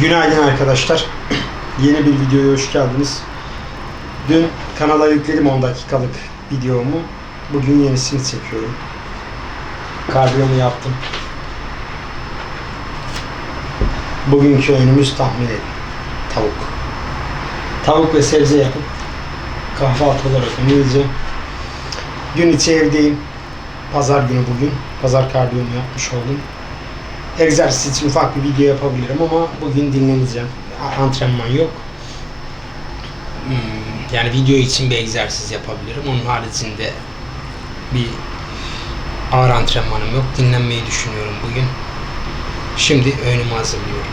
Günaydın arkadaşlar. Yeni bir videoya hoş geldiniz. Dün kanala yükledim 10 dakikalık videomu. Bugün yenisini çekiyorum. Kardiyomu yaptım. Bugünkü öğünümüz tahmin edin. Tavuk. Tavuk ve sebze yapıp kahvaltı olarak yiyeceğim. Gün içi evdeyim. Pazar günü bugün. Pazar kardiyomu yapmış oldum. Egzersiz için ufak bir video yapabilirim ama bugün dinleneceğim. Antrenman yok. Hmm, Yani video için bir egzersiz yapabilirim. Onun haricinde bir ağır antrenmanım yok. Dinlenmeyi düşünüyorum bugün. Şimdi öğünümü hazırlıyorum.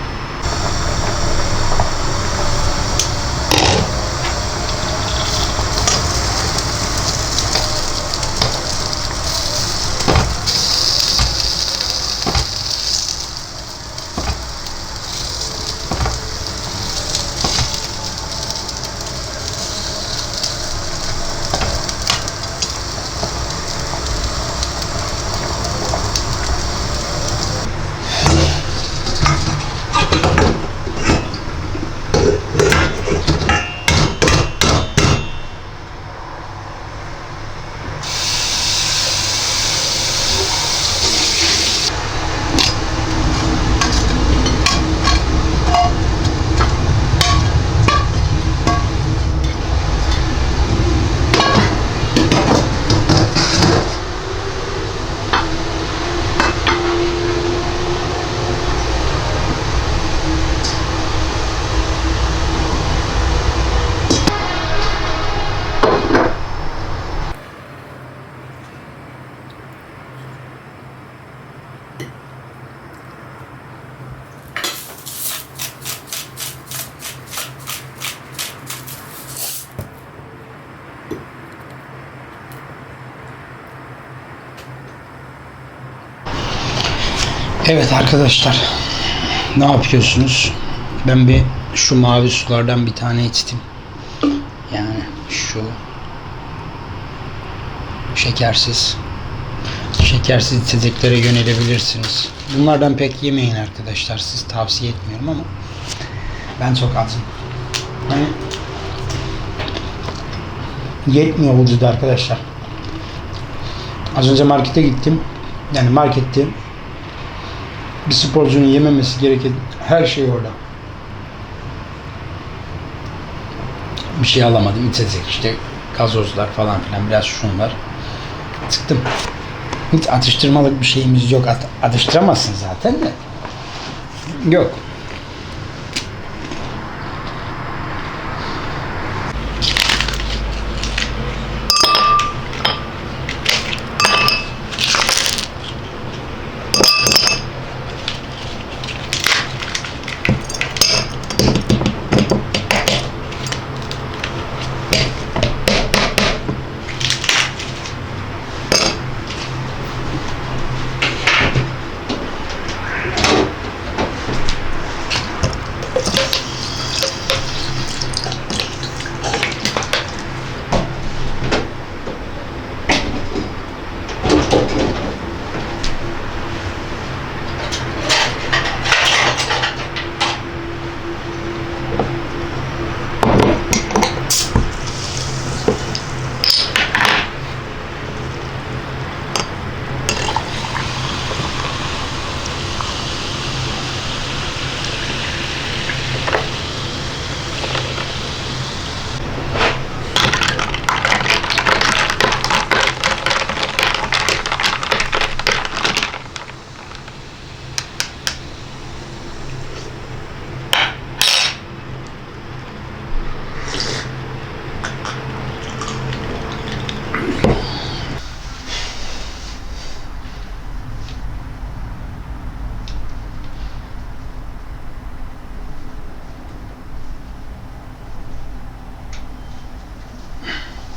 Evet arkadaşlar. Ne yapıyorsunuz? Ben bir şu mavi sulardan bir tane içtim. Yani şu şekersiz şekersiz içeceklere yönelebilirsiniz. Bunlardan pek yemeyin arkadaşlar. Siz tavsiye etmiyorum ama ben çok açım. Hani yetmiyor vücuda arkadaşlar. Az önce markete gittim. Yani markette bir sporcunun yememesi gereken her şey orada. Bir şey alamadım. İçecek işte gazozlar falan filan biraz şunlar. Çıktım. Hiç atıştırmalık bir şeyimiz yok. At- atıştıramazsın zaten de. Yok.